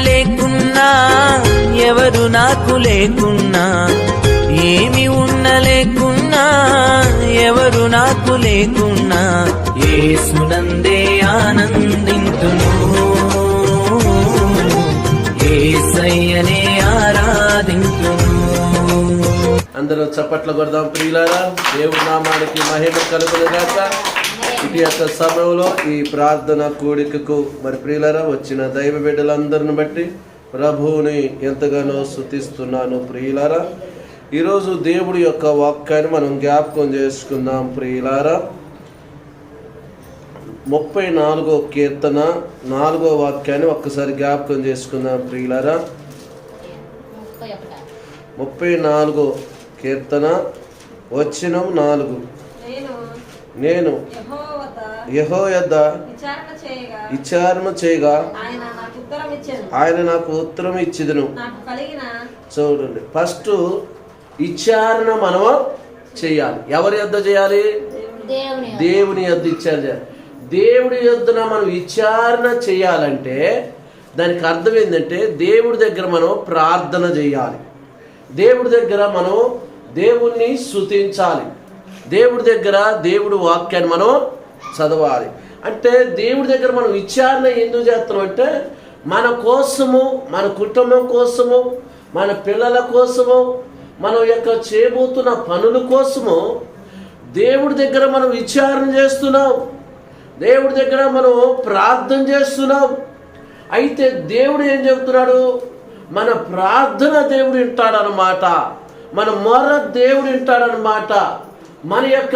లేకున్నా ఎవరు నాకు లేకున్నా ఏమి ఉన్న లేకున్నా ఎవరు నాకు లేకున్నా ఏ సునందే ఆనందింతును. సయ్యనే ఆరాధింతును. అందరూ చప్పట్లు కొడదాం ప్రియులారా దేవునామానికి మహిమ కలుగులుగాక ఇటు యొక్క సమయంలో ఈ ప్రార్థన కూడికకు మరి ప్రియులారా వచ్చిన దైవ బిడ్డలందరిని బట్టి ప్రభువుని ఎంతగానో స్థుతిస్తున్నాను ప్రియులారా. ఈరోజు దేవుడి యొక్క వాక్యాన్ని మనం జ్ఞాపకం చేసుకుందాం ప్రియులారా. ముప్పై నాలుగో కీర్తన నాలుగో వాక్యాన్ని ఒక్కసారి జ్ఞాపకం చేసుకుందాం ప్రియులారా. ముప్పై నాలుగో కీర్తన వచ్చినం నాలుగు. నేను యహో యొద్ద విచారణ చేయగా ఆయన నాకు ఉత్తరం ఇచ్చాను. ఆయన నాకు ఉత్తరం ఇచ్చిదును. నాకు కలిగిన చూడండి ఫస్ట్ విచారణ మనం చేయాలి. ఎవరి యొద్ద చేయాలి? దేవుని దేవుని యొద్ద ఇచ్చారు చేయాలి. దేవుడి యొద్దన మనం విచారణ చేయాలంటే దానికి అర్థం ఏంటంటే దేవుడి దగ్గర మనం ప్రార్థన చేయాలి. దేవుడి దగ్గర మనం దేవుణ్ణి స్తుతించాలి. దేవుడి దగ్గర దేవుడి వాక్యాన్ని మనం చదవాలి. అంటే దేవుడి దగ్గర మనం విచారణ ఎందుకు చేస్తున్నాం అంటే మన కోసము మన కుటుంబం కోసము మన పిల్లల కోసము మనం యొక్క చేయబోతున్న పనుల కోసము దేవుడి దగ్గర మనం విచారణ చేస్తున్నాం. దేవుడి దగ్గర మనం ప్రార్థన చేస్తున్నాం. అయితే దేవుడు ఏం చెబుతున్నాడు? మన ప్రార్థన దేవుడు వింటాడనమాట మన మొర దేవుడు వింటాడనమాట మన యొక్క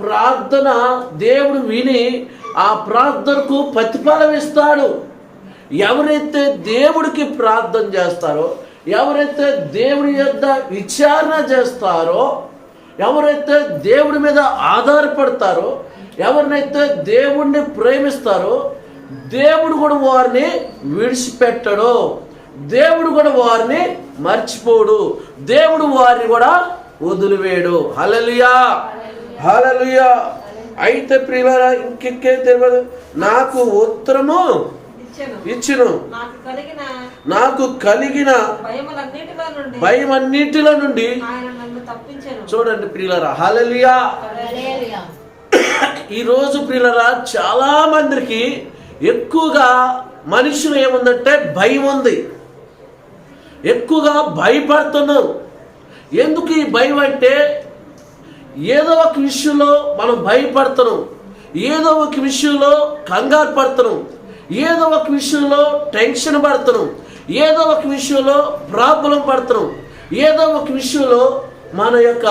ప్రార్థన దేవుడు విని ఆ ప్రార్థనకు ప్రతిఫలం ఇస్తాడు. ఎవరైతే దేవుడికి ప్రార్థన చేస్తారో ఎవరైతే దేవుడి యొక్క విచారణ చేస్తారో ఎవరైతే దేవుడి మీద ఆధారపడతారో ఎవరినైతే దేవుణ్ణి ప్రేమిస్తారో దేవుడు కూడా వారిని విడిచిపెట్టడు. దేవుడు కూడా వారిని మర్చిపోడు. దేవుడు వారిని కూడా వదిలివేయడు హలలుయా హలలుయా అయితే ప్రియులారా ఇంకెక్కే తెలియదు. నాకు ఉత్తరము ఇచ్చాను. నాకు కలిగిన భయం అన్నిటిలో నుండి చూడండి ప్రియులరా హలలియా. ఈరోజు ప్రియులరా చాలా మందికి ఎక్కువగా మనుషులు ఏముందంటే భయం ఉంది ఎక్కువగా భయపడుతున్నాం ఎందుకు ఈ భయం అంటే ఏదో ఒక విషయంలో మనం భయపడతాం. ఏదో ఒక విషయంలో కంగారు పడతాం. ఏదో ఒక విషయంలో టెన్షన్ పడతాం. ఏదో ఒక విషయంలో ప్రాబ్లం పడతాం. ఏదో ఒక విషయంలో మన యొక్క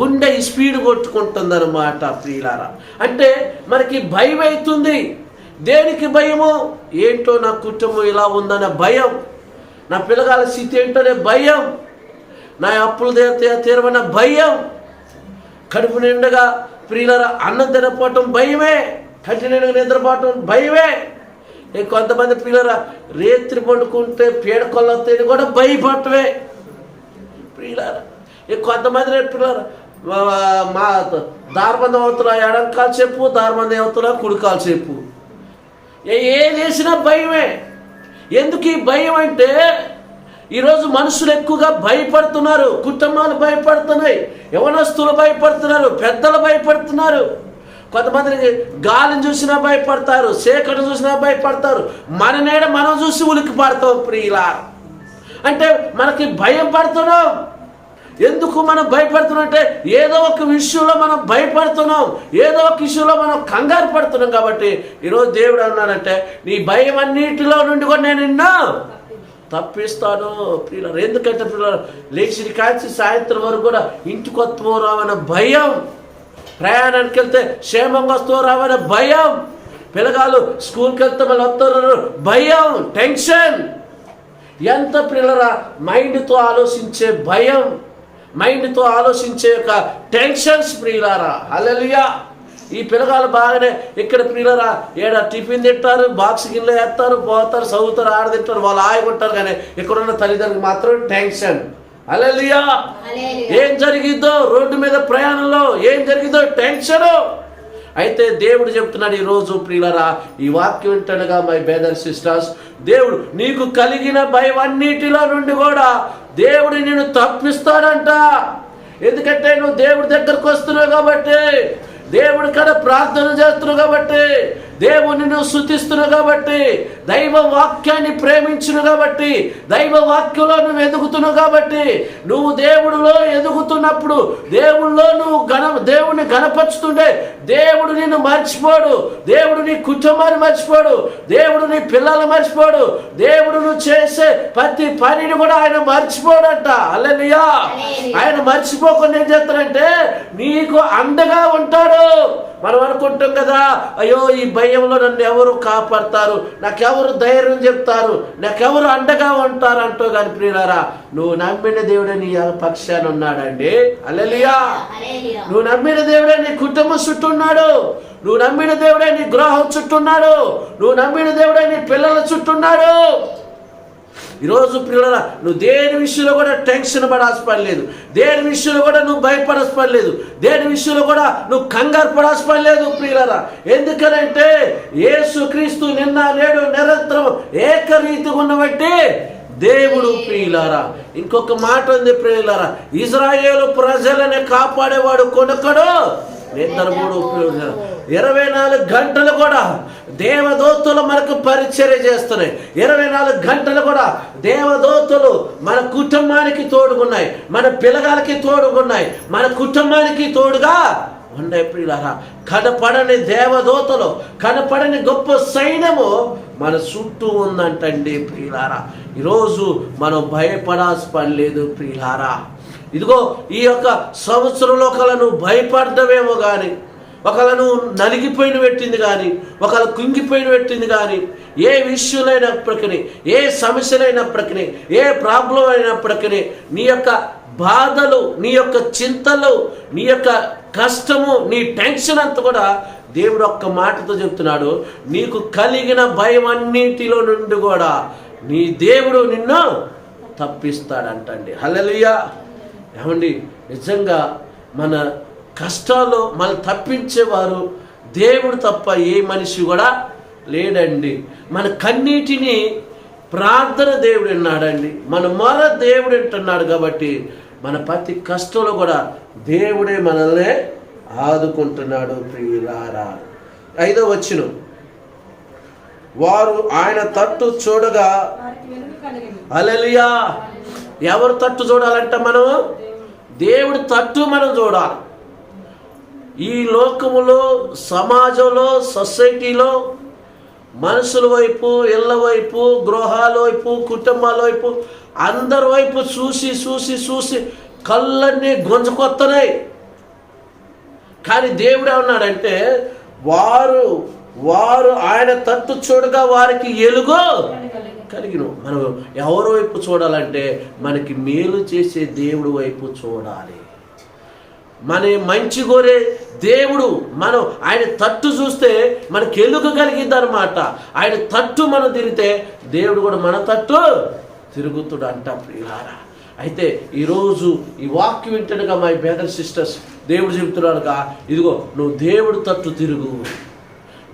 గుండె స్పీడ్ కొట్టుకుంటుంది అనమాట ప్రియులారా. అంటే మనకి భయం అవుతుంది. దేనికి భయము? ఏంటో నా కుటుంబం ఇలా ఉందనే భయం. నా పిల్లగాల స్థితి ఏంటనే భయం. నా అప్పులు తీర తీరమన్న భయం? కడుపు నిండుగా ప్రియులరా అన్నం తినపోవటం భయమే. కంటి నిండగా నిద్రపోవటం భయమే. ఇక కొంతమంది పిల్లరా రేత్రి పండుకుంటే పీడ కొల్లతేని కూడా భయపడటమే. ప్రియులారా ఇక కొంతమంది రేపు పిల్లరా మా- దారుబంధం దారబంధం అవుతున్నా ఎడంకాలు చెప్పు దారుబంధం అవుతున్నా కుడికాలు చెప్పు. ఏ- ఏం చేసినా భయమే. ఎందుకు ఈ భయం అంటే ఈరోజు మనుషులు ఎక్కువగా భయపడుతున్నారు కుటుంబాలు భయపడుతున్నాయి యవనస్తులు భయపడుతున్నారు పెద్దలు భయపడుతున్నారు. కొంతమందికి గాలిని చూసినా భయపడతారు సేకరణ చూసినా భయపడతారు మన నేడ మనం చూసి ఉలికి పడతాం ప్రియులా అంటే మనకి భయం పడుతున్నాం. ఎందుకు మనం భయపడుతున్నాం అంటే ఏదో ఒక విషయంలో మనం భయపడుతున్నాం ఏదో ఒక విషయంలో మనం కంగారు పడుతున్నాం కాబట్టి ఈరోజు దేవుడు అన్నానంటే నీ భయం అన్నిటిలో నుండి కూడా నేను నిన్న తప్పిస్తాను. పిల్లలు ఎందుకంటే పిల్లలు లేచి కాల్చి సాయంత్రం వరకు కూడా ఇంటికి వస్తూ రావన భయం. ప్రయాణానికి వెళ్తే క్షేమంగా వస్తూ రావన్న భయం. పిల్లగాళ్ళు స్కూల్కి వెళ్తే మళ్ళీ వస్తారు భయం టెన్షన్. ఎంత పిల్లరా మైండ్తో ఆలోచించే భయం. మైండ్తో ఆలోచించే యొక్క టెన్షన్స్ ప్రియులారా. అలలియా ఈ పిల్లగాళ్ళు బాగానే ఇక్కడ ప్రియులరా ఏడ టిఫిన్ తింటారు బాక్స్ గిన్నె వేస్తారు పోతారు చదువుతారు ఆడ తింటారు వాళ్ళు ఆగుంటారు కానీ ఇక్కడున్న తల్లిదండ్రులకు మాత్రం టెన్షన్. అలలియా. ఏం జరిగిద్దో రోడ్డు మీద ప్రయాణంలో ఏం జరిగిద్దో టెన్షన్. అయితే దేవుడు చెప్తున్నాడు ఈ రోజు ప్రియులరా ఈ వాక్యం వింటనగా మై బేదర్ సిస్టర్స్. దేవుడు నీకు కలిగిన భయం అన్నిటిలో నుండి కూడా దేవుడు నిన్ను తప్పిస్తాడంట. ఎందుకంటే నువ్వు దేవుడి దగ్గరకు వస్తున్నావు కాబట్టి దేవుడి కాడ ప్రార్థన చేస్తున్నావు కాబట్టి దేవుని నువ్వు శుతిస్తున్నావు కాబట్టి దైవ వాక్యాన్ని ప్రేమించును కాబట్టి దైవ వాక్యంలో నువ్వు ఎదుగుతున్నావు కాబట్టి నువ్వు దేవుడిలో ఎదుగుతున్నప్పుడు దేవుడిలో నువ్వు గణ దేవుడిని గణపరుచుతుంటే దేవుడు నిన్ను మర్చిపోడు. దేవుడు నీ కుటుంబాన్ని మర్చిపోడు. దేవుడు నీ పిల్లలు మర్చిపోడు. దేవుడు నువ్వు చేసే ప్రతి పనిని కూడా ఆయన మర్చిపోడంట. అల్లెలియా ఆయన మర్చిపోకుండా ఏం చేస్తాడంటే నీకు అండగా ఉంటాడు. మనం అనుకుంటాం కదా అయ్యో ఈ భయంలో నన్ను ఎవరు కాపాడతారు? నాకెవరు ధైర్యం చెప్తారు? నాకెవరు అండగా ఉంటారు? అంటూ కానీ ప్రియులారా నువ్వు నమ్మిన దేవుడే నీ పక్షాన ఉన్నాడండి. అల్లెలియా నువ్వు నమ్మిన దేవుడే నీ కుటుంబం చుట్టూ ఉన్నాడు. నువ్వు నమ్మిన దేవుడే నీ గృహం చుట్టూ ఉన్నాడు. నువ్వు నమ్మిన దేవుడే నీ పిల్లల చుట్టూ ఉన్నాడు. ఈరోజు పిల్లల నువ్వు దేని విషయంలో కూడా టెన్షన్ పడాల్సి పడలేదు దేని విషయంలో కూడా నువ్వు భయపడాల్సి పడలేదు దేని విషయంలో కూడా నువ్వు కంగారు పడాల్సి పడలేదు ప్రియులరా. ఎందుకనంటే ఏసుక్రీస్తు నిన్న నేడు నిరంతరం ఏకరీతిగా ఉన్నబట్టి దేవుడు ప్రియులారా. ఇంకొక మాట ఉంది ప్రియులారా. ఇజ్రాయేలు ప్రజలని కాపాడేవాడు కొనుక్కడు నిద్రపోడు ప్రియులారా. ఇరవై నాలుగు గంటలు కూడా దేవదోతులు మనకు పరిచర్య చేస్తున్నాయి. ఇరవై నాలుగు గంటలు కూడా దేవదోతులు మన కుటుంబానికి తోడుగున్నాయి. మన పిల్లగాలకి తోడుగున్నాయి. మన కుటుంబానికి తోడుగా ఉన్నాయి ప్రియులారా. కనపడని దేవదూతలు కనపడని గొప్ప సైన్యము మన చుట్టూ ఉందంటండి ప్రియులారా. ఈరోజు మనం భయపడాల్సి పని లేదు ప్రియులారా. ఇదిగో ఈ యొక్క సంవత్సరంలో ఒకళ్ళను భయపడటమేమో కానీ ఒకళ్ళను నలిగిపోయిన పెట్టింది కానీ ఒకళ్ళ కుంగిపోయిన పెట్టింది కానీ ఏ విషయంలోనప్పటికీ ఏ సమస్యలైనప్పటికీ ఏ ప్రాబ్లం అయినప్పటికీ నీ యొక్క బాధలు నీ యొక్క చింతలు నీ యొక్క కష్టము నీ టెన్షన్ అంతా కూడా దేవుడు ఒక్క మాటతో చెప్తున్నాడు నీకు కలిగిన భయం అన్నిటిలో నుండి కూడా నీ దేవుడు నిన్ను తప్పిస్తాడంటండి. హల్లెలూయా. ఏమండి? నిజంగా మన కష్టాలు మనం తప్పించేవారు దేవుడు తప్ప ఏ మనిషి కూడా లేడండి. మన కన్నీటిని ప్రార్థన దేవుడు విన్నాడండి. మన మొర దేవుడు వింటున్నాడు కాబట్టి మన ప్రతి కష్టంలో కూడా దేవుడే మనల్ని ఆదుకుంటున్నాడు ప్రియులారా. ఐదో వచ్చిన వారు ఆయన తట్టు చూడగా అలలియా ఎవరు తట్టు చూడాలంట మనం దేవుడి తట్టు మనం చూడాలి. ఈ లోకములో సమాజంలో సొసైటీలో మనుషుల వైపు ఇళ్ళ వైపు గృహాల వైపు కుటుంబాల వైపు అందరి వైపు చూసి చూసి చూసి కళ్ళన్నీ గుంజకొత్తనాయి కానీ దేవుడు ఏమన్నాడంటే వారు వారు ఆయన తట్టు చూడగా వారికి ఎలుగో కలిగిన. మనం ఎవరి వైపు చూడాలంటే మనకి మేలు చేసే దేవుడు వైపు చూడాలి. మన మంచి కోరే దేవుడు మనం ఆయన తట్టు చూస్తే మనకి ఎలుక కలిగింది అనమాట ఆయన తట్టు మనం తిరిగితే దేవుడు కూడా మన తట్టు తిరుగుతుడు అంట ప్రియులారా. అయితే ఈరోజు ఈ వాక్యం వింటనుగా మై బ్రదర్ సిస్టర్స్ దేవుడు చెబుతున్నాడుగా ఇదిగో నువ్వు దేవుడు తట్టు తిరుగు.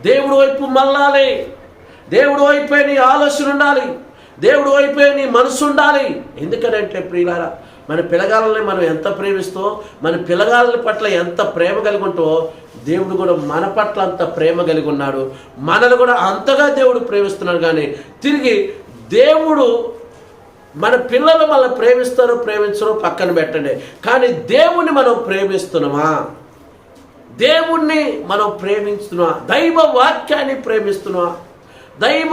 దేవుడు వైపు మళ్ళాలి. దేవుడు వైపే నీ ఆలోచన ఉండాలి. దేవుడు వైపే నీ మనసు ఉండాలి. ఎందుకనంటే ప్రియులారా మన పిల్లగాలని మనం ఎంత ప్రేమిస్తో మన పిల్లగాళ్ళ పట్ల ఎంత ప్రేమ కలిగి ఉంటో దేవుడు కూడా మన పట్ల అంత ప్రేమ కలిగి ఉన్నాడు. మనల్ని కూడా అంతగా దేవుడు ప్రేమిస్తున్నాడు కానీ తిరిగి దేవుడు మన పిల్లలు మనల్ని ప్రేమిస్తారు ప్రేమించరు పక్కన పెట్టండి. కానీ దేవుణ్ణి మనం ప్రేమిస్తున్నామా? దేవుణ్ణి మనం ప్రేమిస్తున్నామా దైవ వాక్యాన్ని ప్రేమిస్తున్నామా? దైవ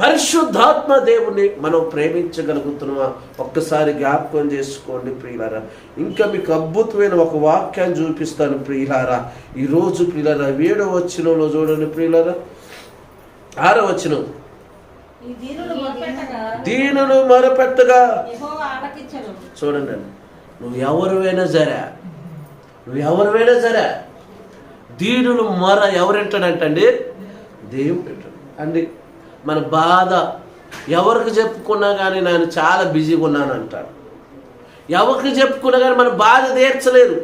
పరిశుద్ధాత్మ దేవుణ్ణి మనం ప్రేమించగలుగుతున్నామా? ఒక్కసారి జ్ఞాపకం చేసుకోండి ప్రియులారా. ఇంకా మీకు అద్భుతమైన ఒక వాక్యాన్ని చూపిస్తాను ప్రియులారా. ఈరోజు ప్రియులారా ఏడో వచ్చినంలో చూడండి ప్రియులారా. ఆరో వచనం. ఈ దీనులు మొరపెట్టగా. చూడండి. నువ్వు ఎవరివైనా సరే నువ్వు ఎవరివైనా సరే దీనులు మొర ఎవరింటాడంటండి? దేవుడు. అండి మన బాధ ఎవరికి చెప్పుకున్నా కానీ నేను చాలా బిజీగా ఉన్నాను అంటాడు ఎవరికి చెప్పుకున్నా కానీ మన బాధ తీర్చలేదు.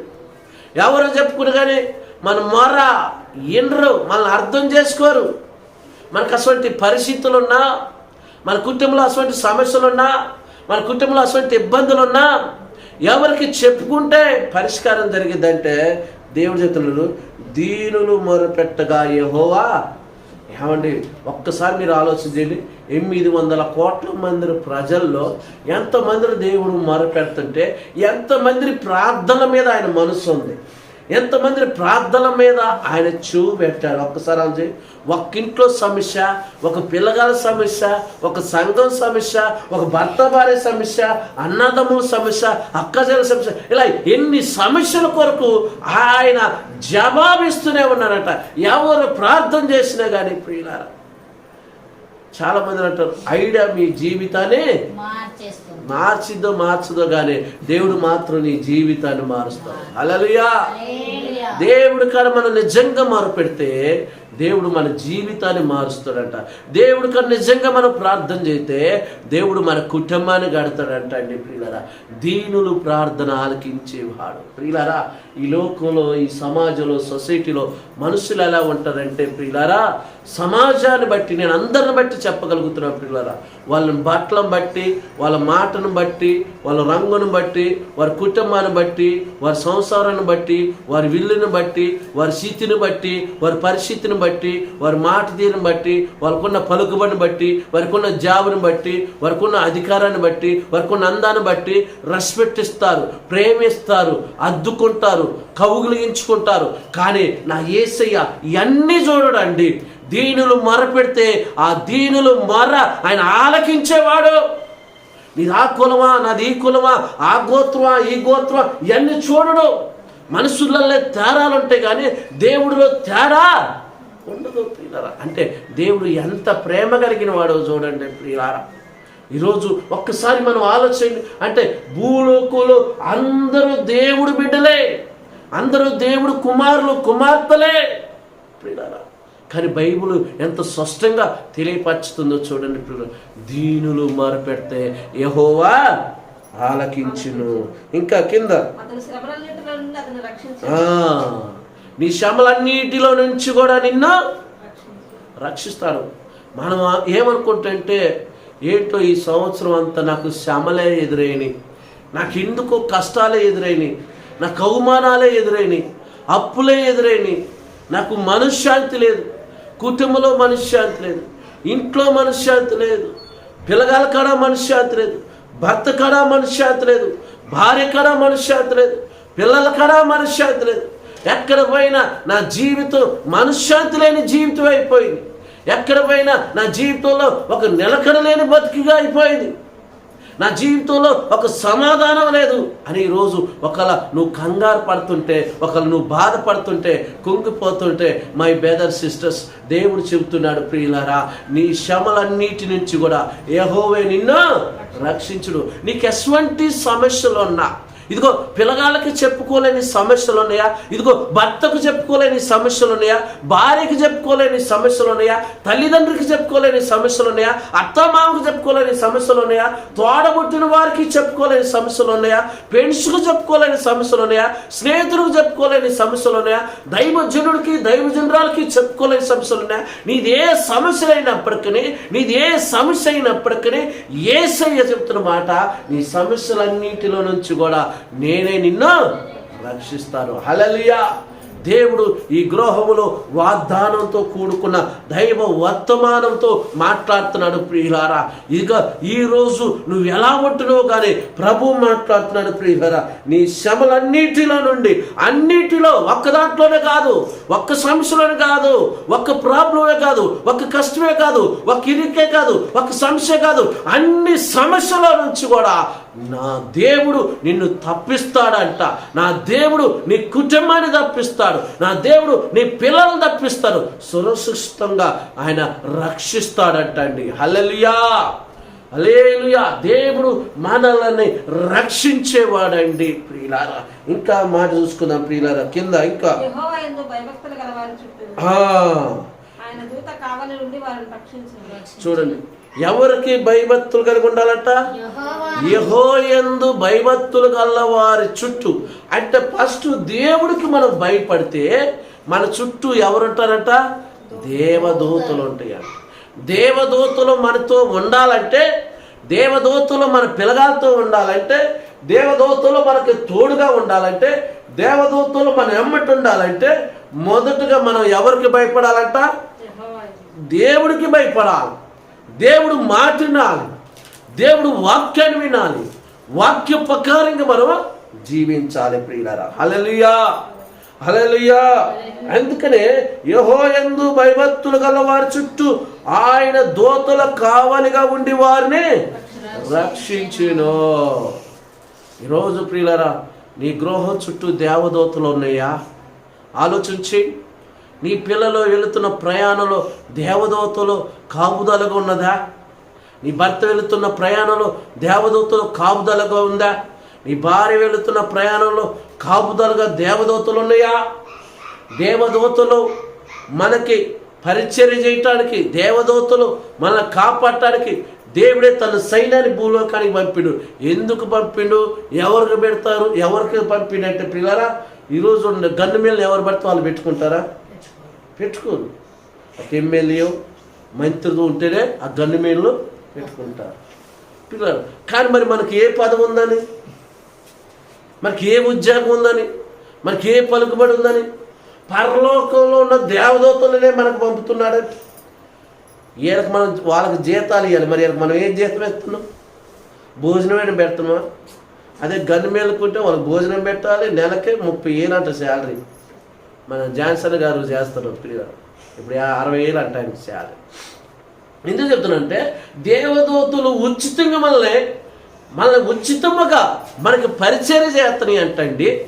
ఎవరు చెప్పుకున్నా కానీ మన మొర ఇండ్రు మనల్ని అర్థం చేసుకోరు. మనకు అటువంటి పరిస్థితులు ఉన్నా మన కుటుంబంలో అటువంటి సమస్యలు ఉన్నా మన కుటుంబంలో అటువంటి ఇబ్బందులు ఉన్నా ఎవరికి చెప్పుకుంటే పరిష్కారం జరిగిద్దంటే దేవుడి చేతులు దీనులు మొరపెట్టగా యెహోవా ఏమండి ఒక్కసారి మీరు ఆలోచించండి ఎనిమిది వందల కోట్ల మంది ప్రజల్లో ఎంతమంది దేవుడు మొరపెడుతుంటే ఎంతమంది ప్రార్థన మీద ఆయన మనసు ఉంది. ఎంతమంది ప్రార్థన మీద ఆయన చూపెట్టారు? పెట్టాడు ఒక్కసారి అంజీ ఒక్కింట్లో ఇంట్లో సమస్య ఒక పిల్లగాల సమస్య ఒక సంఘం సమస్య ఒక భర్త భార్య సమస్య అన్నదమ్ముల సమస్య అక్కజల సమస్య. ఇలా ఎన్ని సమస్యల కొరకు ఆయన జవాబిస్తూనే ఉన్నారట. ఎవరు ప్రార్థన చేసినా కానీ ప్రియులారా చాలా మంది అంటారు ఐడియా మీ జీవితాన్ని మార్చిద్దో మార్చదో కానీ దేవుడు మాత్రం నీ జీవితాన్ని మారుస్తాడు. అలలుయా. దేవుడు కాడ మనం నిజంగా మొరపెడితే దేవుడు మన జీవితాన్ని మారుస్తాడంట. దేవుడు కాడ నిజంగా మనం ప్రార్థన చేస్తే దేవుడు మన కుటుంబాన్ని గడతాడంట అండి ప్రియులరా. దీనులు ప్రార్థన ఆలకించేవాడు. ప్రియులరా ఈ లోకంలో ఈ సమాజంలో సొసైటీలో మనుషులు ఎలా ఉంటారంటే ప్రియులరా సమాజాన్ని బట్టి నేను అందరిని బట్టి చెప్పగలుగుతున్నాను ప్రియులరా. వాళ్ళని బట్టలను బట్టి వాళ్ళ మాటను బట్టి వాళ్ళ రంగును బట్టి వారి కుటుంబాన్ని బట్టి వారి సంసారాన్ని బట్టి వారి విల్లుని బట్టి వారి స్థితిని బట్టి వారి పరిస్థితిని బట్టి వారి మాట తీరుని బట్టి వాళ్ళకున్న పలుకుబడిని బట్టి వారికి ఉన్న జాబుని బట్టి వారికున్న అధికారాన్ని బట్టి వారికి ఉన్న అందాన్ని బట్టి రెస్పెక్ట్ ఇస్తారు ప్రేమిస్తారు అద్దుకుంటారు కౌగులించుకుంటారు. కానీ నా ఏసయ్య ఇవన్నీ చూడడండి. దీనులు మొరపెడితే ఆ దీనులు మొర ఆయన ఆలకించేవాడు. నీది ఆ కులమా నాది ఈ కులమా ఆ గోత్రమా ఈ గోత్రమా ఇవన్నీ చూడడు. మనసులలో తేడాలు ఉంటాయి కానీ దేవుడిలో తేడా ఉండదు ప్రియులారా. అంటే దేవుడు ఎంత ప్రేమ కలిగిన వాడో చూడండి ప్రియులారా. ఈరోజు ఒక్కసారి మనం ఆలోచన అంటే భూలోకులు అందరూ దేవుడు బిడ్డలే. అందరూ దేవుడు కుమారులు కుమార్తెలే ప్రియులారా. కానీ బైబుల్ ఎంత స్పష్టంగా తెలియపరుచుతుందో చూడండి ప్రియులు దీనులు మారుపెడితే యహోవా ఆలకించును. ఇంకా కింద. నీ శ్రమలన్నిటిలో నుంచి కూడా నిన్ను రక్షిస్తాడు మనం ఏమనుకుంటుంటే ఏంటో ఈ సంవత్సరం అంతా నాకు శ్రమలే ఎదురైనవి నాకు ఎందుకో కష్టాలే ఎదురైనవి నాకు అవమానాలే ఎదురైనవి అప్పులే ఎదురైనవి నాకు మనశ్శాంతి లేదు. కుటుంబంలో మనశ్శాంతి లేదు. ఇంట్లో మనశ్శాంతి లేదు. పిల్లగాల కాడ మనశ్శాంతి లేదు. భర్త కాడ మనశ్శాంతి లేదు భార్య కాడ మనశ్శాంతి లేదు పిల్లల కాడ మనశ్శాంతి లేదు. ఎక్కడ పోయినా నా జీవితం మనశ్శాంతి లేని జీవితం అయిపోయింది. ఎక్కడ పోయినా నా జీవితంలో ఒక నిలకడ లేని బతికిగా అయిపోయింది. నా జీవితంలో ఒక సమాధానం లేదు అని ఈరోజు ఒకవేళ నువ్వు కంగారు పడుతుంటే ఒకవేళ నువ్వు బాధపడుతుంటే కుంగిపోతుంటే మై బెదర్ సిస్టర్స్ దేవుడు చెబుతున్నాడు ప్రియులారా నీ శ్రమలన్నిటి నుంచి కూడా ఏహోవే నిన్ను రక్షించుడు. నీకు ఎటువంటి సమస్యలు ఉన్నా ఇదిగో పిల్లగాళ్ళకి చెప్పుకోలేని సమస్యలు ఉన్నాయా? ఇదిగో భర్తకు చెప్పుకోలేని సమస్యలు ఉన్నాయా? భార్యకి చెప్పుకోలేని సమస్యలు ఉన్నాయా? తల్లిదండ్రులకి చెప్పుకోలేని సమస్యలు ఉన్నాయా? అత్తమామకు చెప్పుకోలేని సమస్యలు ఉన్నాయా? తోడబుట్టిన వారికి చెప్పుకోలేని సమస్యలు ఉన్నాయా? ఫ్రెండ్స్కు చెప్పుకోలేని సమస్యలు ఉన్నాయా? స్నేహితులకు చెప్పుకోలేని సమస్యలు ఉన్నాయా? దైవజనుడికి దైవజనురాలకి చెప్పుకోలేని సమస్యలు ఉన్నాయా? నీది ఏ సమస్య అయినప్పటికీ నీది ఏ సమస్య అయినప్పటికీ ఏసయ్య చెప్తున్న మాట నీ సమస్యలన్నిటిలో నుంచి కూడా నేనే నిన్ను రక్షిస్తాను. హలలియా దేవుడు ఈ గృహములో వాగ్దానంతో కూడుకున్న దైవ వర్తమానంతో మాట్లాడుతున్నాడు ప్రియులారా. ఇక ఈరోజు నువ్వు ఎలా ఉంటున్నావు కానీ ప్రభు మాట్లాడుతున్నాడు ప్రియులారా. నీ శ్రమలన్నిటిలో నుండి అన్నిటిలో ఒక్క దాంట్లోనే కాదు ఒక్క సమస్యలోనే కాదు ఒక్క ప్రాబ్లమే కాదు ఒక్క కష్టమే కాదు ఒక ఇరికే కాదు ఒక సమస్య కాదు అన్ని సమస్యల నుంచి కూడా నా దేవుడు నిన్ను తప్పిస్తాడంట. నా దేవుడు నీ కుటుంబాన్ని తప్పిస్తాడు. నా దేవుడు నీ పిల్లల్ని తప్పిస్తాడు. సురక్షితంగా ఆయన రక్షిస్తాడంట అండి హల్లెలూయా! హల్లెలూయా! దేవుడు మనల్ని రక్షించేవాడండి ప్రియులారా. ఇంకా మాట చూసుకుందాం ప్రియులారా. కింద ఇంకా. చూడండి. ఎవరికి భయభక్తులు కలిగి ఉండాలంట? యెహోవా యహోయందు భయభక్తులు గల వారి చుట్టూ. అంటే ఫస్ట్ దేవుడికి మనం భయపడితే మన చుట్టూ ఎవరుంటారంట? దేవదూతలు ఉంటాయంట. దేవదూతలు మనతో ఉండాలంటే దేవదూతలు మన పిల్లగాలతో ఉండాలంటే దేవదూతలు మనకి తోడుగా ఉండాలంటే దేవదూతలు మన ఎమ్మటి ఉండాలంటే మొదటగా మనం ఎవరికి భయపడాలంట? దేవుడికి భయపడాలి. దేవుడు మాట వినాలి. దేవుడు వాక్యాన్ని వినాలి. వాక్య ప్రకారంగా మనం జీవించాలి ప్రియులరా. హలలుయా హలలుయా అందుకనే యహో ఎందు భయభక్తులు గల వారి చుట్టూ ఆయన దోతల కావలిగా ఉండి వారిని రక్షించును. ఈరోజు ప్రియులరా నీ గృహం చుట్టూ దేవదోతలు ఉన్నాయా? ఆలోచించి నీ పిల్లలు వెళుతున్న ప్రయాణంలో దేవదూతలు కాపుదలగా ఉన్నదా? నీ భర్త వెళుతున్న ప్రయాణంలో దేవదూతలు కాపుదలగా ఉందా? నీ భార్య వెళుతున్న ప్రయాణంలో కాపుదలుగా దేవదూతలు ఉన్నాయా? దేవదూతలు మనకి పరిచర్య చేయటానికి దేవదూతలు మనల్ని కాపాడటానికి దేవుడే తన సైన్యాన్ని భూలోకానికి పంపిండు. ఎందుకు పంపిండు? ఎవరికి పెడతారు? ఎవరికి పంపిండంటే పిల్లరా ఈరోజు ఉన్న గన్ను మీద ఎవరు పడితే వాళ్ళు పెట్టుకుంటారా? పెట్టుకోరు. ఒక ఎమ్మెల్యే మంత్రితో ఉంటేనే ఆ గన్ను మీన్లు పెట్టుకుంటారు. పిల్లలు. కానీ మరి మనకి ఏ పదం ఉందని? మనకి ఏ ఉద్యోగం ఉందని? మనకి ఏ పలుకుబడి ఉందని? పరలోకంలో ఉన్న దేవదూతలనే మనకు పంపుతున్నాడు. వీళ్ళకి మనం వాళ్ళకి జీతాలు ఇవ్వాలి మరి వీళ్ళకి మనం ఏం జీతం ఇస్తున్నాం? భోజనమైనా పెడుతున్నాం? అదే గన్ను మేలుకుంటే వాళ్ళకి భోజనం పెట్టాలి. నెలకి ముప్పై వేలు శాలరీ. మన జాన్సన్ గారు చేస్తారు పిల్లలు ఇప్పుడు అరవై ఏళ్ళు అంట ఆయన ఎందుకు చెప్తున్నానంటే దేవదూతులు ఉచితంగా మనల్ని మనల్ని ఉచితముగా మనకి పరిచయం చేస్తున్నాయి అంటండి.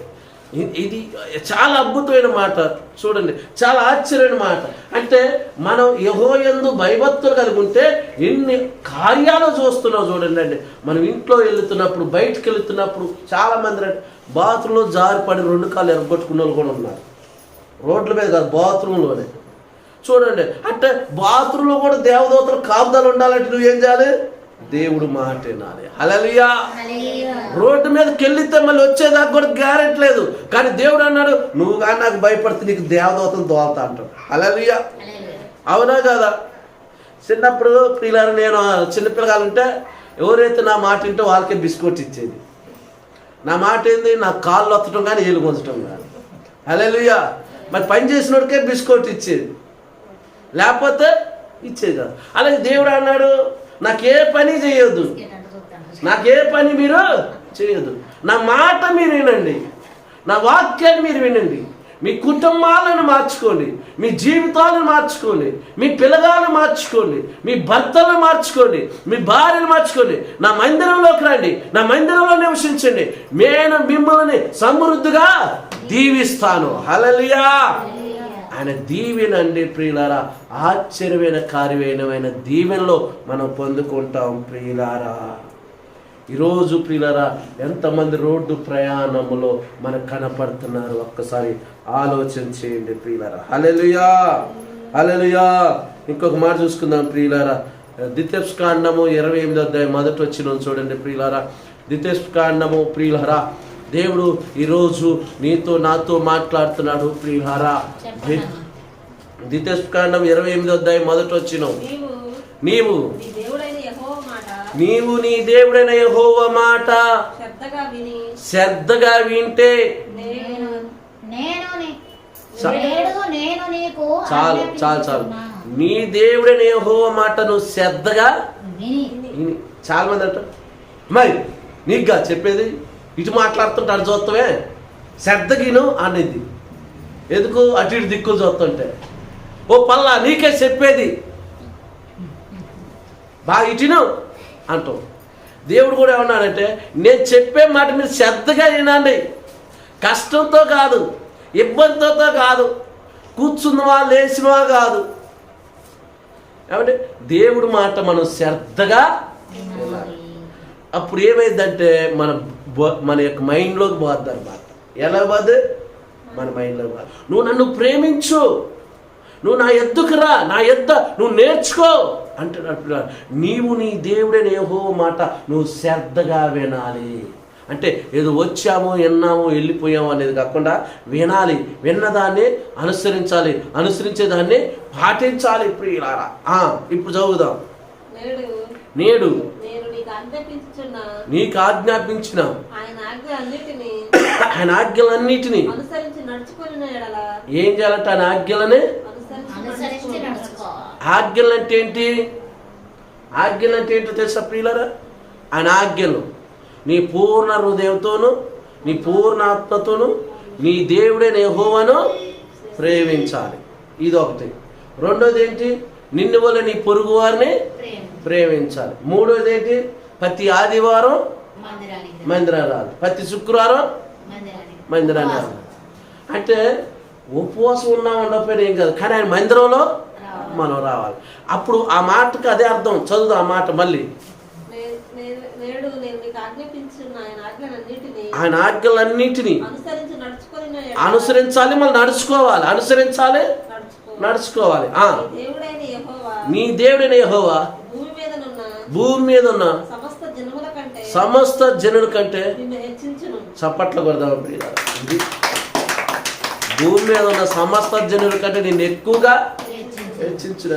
ఇది చాలా అద్భుతమైన మాట. చూడండి చాలా ఆశ్చర్యమైన మాట. అంటే మనం యహోయందు భయభక్తులు కలిగి ఉంటే ఎన్ని కార్యాలు చూస్తున్నాం చూడండి అండి. మనం ఇంట్లో వెళ్తున్నప్పుడు బయటికి వెళ్తున్నప్పుడు చాలామంది బాత్రూంలో జారిపడి రెండు కాళ్ళు ఎరగొట్టుకున్న వాళ్ళు కూడా ఉన్నారు. రోడ్ల మీద కాదు బాత్రూంలోనే. చూడండి అంటే బాత్రూంలో కూడా దేవదూతలు కాపుదలు ఉండాలంటే నువ్వేం చేయాలి? దేవుడు మాట వినాలి. హల్లెలూయా. రోడ్డు మీదకి వెళ్తే మళ్ళీ వచ్చేదాకా కూడా గ్యారెంటీ లేదు. కానీ దేవుడు అన్నాడు నువ్వు కానీ నాకు భయపడితే నీకు దేవదూతలు దోల్తా అంటాడు. హల్లెలూయా. అవునా కదా? చిన్నప్పుడు పిల్లలు నేను చిన్నపిల్లగాలు ఉంటే ఎవరైతే నా మాట వింటే వాళ్ళకే బిస్కెట్ ఇచ్చేది. నా మాట ఏంది? నా కాళ్ళు వత్తడం కానీ ఏలు గుంజటం కానీ. హల్లెలూయా. మరి పని చేసినోడికే బిస్కెట్ ఇచ్చేది. లేకపోతే ఇచ్చేది కాదు. అలాగే దేవుడు అన్నాడు నాకే పని చేయొద్దు. నాకే పని మీరు చేయదు నా మాట మీరు వినండి. నా వాక్యాన్ని మీరు వినండి. మీ కుటుంబాలను మార్చుకోండి. మీ జీవితాలను మార్చుకోండి. మీ పిల్లగాలను మార్చుకోండి. మీ భర్తలను మార్చుకోండి. మీ భార్యను మార్చుకోండి. నా మందిరంలోకి రండి. నా మందిరంలో నివసించండి. నేను మిమ్మల్ని సమృద్ధిగా దీవిస్తాను. హలలియా ఆయన దీవెనండి ప్రియులారా. ఆశ్చర్యమైన కార్యమైన దీవెనలో మనం పొందుకుంటాం ప్రియులారా. ఈరోజు ప్రియులారా ఎంతమంది రోడ్డు ప్రయాణంలో మనకు కనపడుతున్నారు? ఒక్కసారి ఆలోచన చేయండి ప్రియులారా. హలెలుయా హలెలుయా ఇంకొక మాట చూసుకుందాం ప్రియులారా. ద్వితీయస్ కాండము ఇరవై ఎనిమిది అధ్యాయం మొదటి వచ్చిన చూడండి ప్రియులారా. ద్వితీయస్ కాండము ప్రియులహరా దేవుడు ఈరోజు నీతో నాతో మాట్లాడుతున్నాడు ప్రియులహరా చెప్పండి. ద్వితీయస్ కాండం ఇరవై ఎనిమిది అధ్యాయం మొదటి వచ్చిన. నీవు నీవు నీ దేవుడైన యెహోవా మాట నీవు నీ దేవుడైన యెహోవా మాట శ్రద్ధగా విని శ్రద్ధగా వింటే చాలు చాలు చాలు. నీ దేవుడైన యెహోవా మాట నువ్వు శ్రద్ధగా విని. విని. చాలా మంది అంట మరి నీకుగా చెప్పేది? ఇటు మాట్లాడుతుంటే అటు చూస్తామే శ్రద్ధగిను అనేది. ఎందుకు? అటు ఇటు దిక్కులు చూస్తుంటే. ఓ పల్లా నీకే చెప్పేది. బాగా ఇటును అంటాం దేవుడు కూడా ఏమన్నాడంటే నేను చెప్పే మాట మీరు శ్రద్ధగా వినండి. కష్టంతో కాదు ఇబ్బందితో కాదు కూర్చున్నవా లేచినవా కాదు. ఏమంటే దేవుడి మాట మనం శ్రద్ధగా అప్పుడు ఏమైందంటే మన మన యొక్క మైండ్లోకి పోద్ది అనమాట ఎలా పోద్ది మన మైండ్లోకి పోద్ది నువ్వు నన్ను ప్రేమించు. నువ్వు నా ఎద్దుకు రా. నా ఎద్ద నువ్వు నేర్చుకో. అంటున్నాడు నీవు నీ దేవుడైన యెహోవా మాట నువ్వు శ్రద్ధగా వినాలి. అంటే ఏదో వచ్చాము విన్నాము వెళ్ళిపోయాము అనేది కాకుండా వినాలి. విన్నదాన్ని అనుసరించాలి. అనుసరించేదాన్ని పాటించాలి ప్రియులారా. ఇప్పుడు చదువుదాం. నేడు. నీకు ఆజ్ఞాపించిన ఆయన ఆజ్ఞలన్నిటినీ ఏం చేయాలంటే ఆయన ఆజ్ఞలని ఆజ్ఞలు అంటే ఏంటి ఆజ్ఞలు అంటే ఏంటో తెలుసా ప్రియులరా? ఆయన ఆజ్ఞలు. నీ పూర్ణ హృదయంతోను నీ పూర్ణ ఆత్మతోను నీ దేవుడైన యెహోవాను ప్రేమించాలి. ఇది ఒకటి రెండోది ఏంటి నిన్ను వల్ల నీ పొరుగు వారిని ప్రేమ ప్రేమించాలి. మూడోది ఏంటి ప్రతి ఆదివారం మందిరానికి మందిరం రాదు ప్రతి శుక్రవారం మందిరాన్ని అంటే ఉపవాసం ఉన్నా ఉండకపోయినా ఏం కాదు. కానీ ఆయన మందిరంలో మనం రావాలి. అప్పుడు ఆ మాటకి అదే అర్థం. చదువు ఆ మాట మళ్ళీ. ఆయన ఆజ్ఞలన్నిటిని అనుసరించాలి మళ్ళీ నడుచుకోవాలి. అనుసరించాలి నడుచుకో నడుచుకోవాలి. నీ దేవుడైన యెహోవా భూమి మీద ఉన్న సమస్త జనుల కంటే చప్పట్లు కొడదాం. ఇది భూమి మీద ఉన్న సమస్త జనుల కంటే నేను ఎక్కువగా హెచ్చించు. హెచ్చించిన